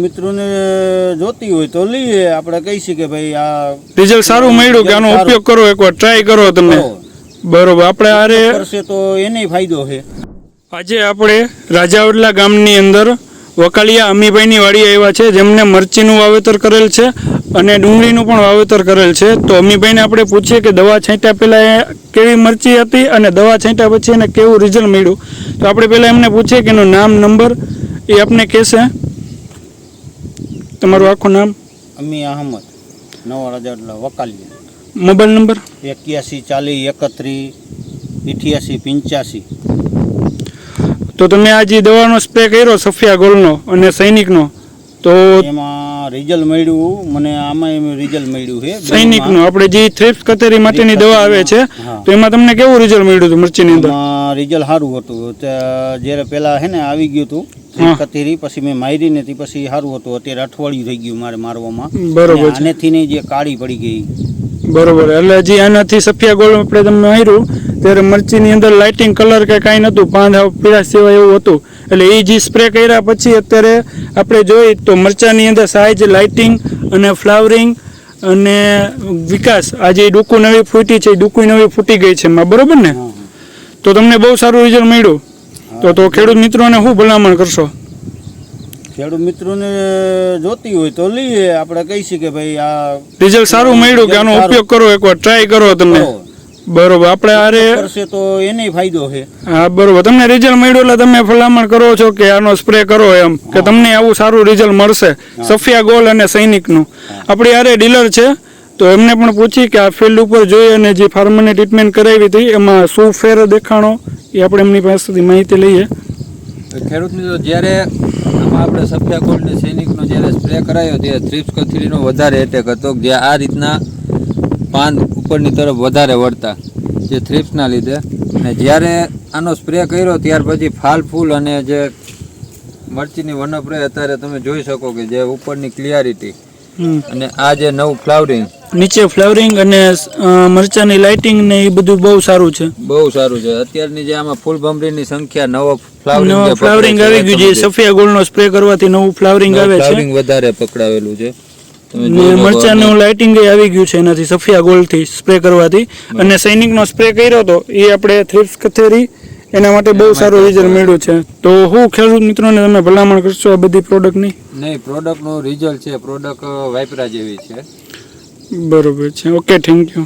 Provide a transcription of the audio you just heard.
મિત્રોને જોતી હોય તો લઈએ. આપણે કહી કે ભાઈ આ રિઝલ્ટ સારું મળ્યું કે આનો ઉપયોગ કરો એકવાર ટ્રાય કરો તમે. બરોબર આપણે આરે કરશે તો એને ફાયદો છે. આજે આપણે રાજાવડલા ગામની અંદર વકાલિયા અમીભાઈની વાડી આવ્યા છે જેમને મરચીનું વાવેતર કરેલ છે અને ડુંગળીનું પણ વાવેતર કરેલ છે. તો અમીભાઈને આપણે પૂછીએ કે દવા છાંટ્યા પહેલાં એ કેવી મરચી હતી અને દવા છાંટ્યા પછી એને કેવું રિઝલ્ટ મળ્યું? તો આપણે પહેલાં એમને પૂછીએ કે એનું નામ નંબર એ આપને કહેશે. તમારું આખું નામ? અમી અહમદ. નવા રાજા વકાલી. Mobile number? એક્યાસી ચાલીસ એકત્રીસ ઇઠ્યાસી પંચ્યાસી. તો તમે આ જે દવાનો સ્પ્રે કર્યો સફિયા ગોલનો અને સૈનિકનો તો એમાં રિઝલ્ટ મળ્યું મને આમાં એમ રિઝલ્ટ મળ્યું છે. સૈનિકનું આપણે જે થ્રિપ્સ કતેરી માટેની દવા આવે છે તો એમાં તમને કેવું રિઝલ્ટ મળ્યું હતું મરચીની અંદર? રિઝલ્ટ સારું હતું. જ્યારે પહેલાં હે ને આવી ગયું હતું. કતેરી પછી મેં મારી નથી પછી સારું હતું. અત્યારે અઠવાડિયું થઈ ગયું મારે મારવામાં. બરોબર આનેથી નહીં જે કાળી પડી ગઈ. બરોબર. એટલે જે આનાથી સફિયા ગોળ આપણે તમને હાર્યું ત્યારે મરચીની અંદર લાઇટિંગ કલર કે કાંઈ નહોતું પાંદ પીળા સિવાય એવું હતું. એટલે એ જે સ્પ્રે કર્યા પછી અત્યારે આપણે જોઈ તો મરચાની અંદર સાઇઝ લાઇટિંગ અને ફ્લાવરિંગ અને વિકાસ. આ જે ડૂકું નવી ફૂટી છે એ ડૂકું નવી ફૂટી ગઈ છે એમાં. બરોબર ને? તો તમને બહુ સારું રિઝલ્ટ મળ્યું. તો તો ખેડૂત મિત્રોને શું ભલામણ કરશો? ખેડૂત મિત્રોને જોતી હોય તો લઈએ. આપણે કહીશું કે ભાઈ આ રિઝલ્ટ સારું મળ્યું કે આનો ઉપયોગ કરો એકવાર ટ્રાય કરો તમે. બરોબર આપણે આરે કરશે તો એને ફાયદો છે. હા બરોબર. તમને રિઝલ્ટ મળ્યું એટલે તમે ભલામણ કરો છો કે આનો સ્પ્રે કરો એમ કે તમને આવું સારું રિઝલ્ટ મળશે. સફિયા ગોલ અને સૈનિકનું. આપણી આરે ડીલર છે. તો એમને પણ પૂછી કે આ ફિલ્ડ ઉપર જોઈ અને જે ફાર્મરને ટ્રીટમેન્ટ કરાવી હતી, એમાં શું ફેર દેખાણો એ આપણે એમની પાસેથી માહિતી લઈએ ખેડૂત મિત્રો, જ્યારે આપણે સફિયા ગોલ્ડ સૈનિકનો જ્યારે સ્પ્રે કરાયો, ત્યારે થ્રિપ્સ કથીરીનો વધારે એટેક હતો, જે આ રીતના પાન ઉપરની તરફ વધારે વળતા, જે થ્રિપ્સના લીધે અને જ્યારે આનો સ્પ્રે કર્યો, ત્યાર પછી ફાલ ફૂલ અને જે મરચીની વનપ્રય, અત્યારે તમે જોઈ શકો કે જે ઉપરની ક્લિયરિટી. અને આ જે નવું ફ્લાવરિંગ. નીચે ફ્લાવરિંગ અને મરચાની લાઇટિંગ ને એ બધું બહુ સારું છે. બહુ સારું છે. અત્યારની જે આમાં ફૂલ ભમરીની સંખ્યા નવો ફ્લાવરિંગ નવા ફ્લાવરિંગ આવી ગયું છે. સફિયા ગોળનો સ્પ્રે કરવાથી નવું ફ્લાવરિંગ આવે છે. ફ્લાવરિંગ વધારે પકડાવેલું છે. મરચાનું લાઇટિંગ આવી ગયું છે એનાથી સફિયા ગોલ્ડથી સ્પ્રે કરવાથી. અને સૈનિકનો સ્પ્રે કર્યો હતો એ આપણે થ્રિપ્સ કથેરી એના માટે બહુ સારું રિઝલ્ટ મળ્યું છે. તો હું ખેડૂત મિત્રોને તમે ભલામણ કરશો આ બધી પ્રોડક્ટની નહીં પ્રોડક્ટનું રિઝલ્ટ છે પ્રોડક્ટ વાપરા જેવી છે. બરોબર છે. Okay thank you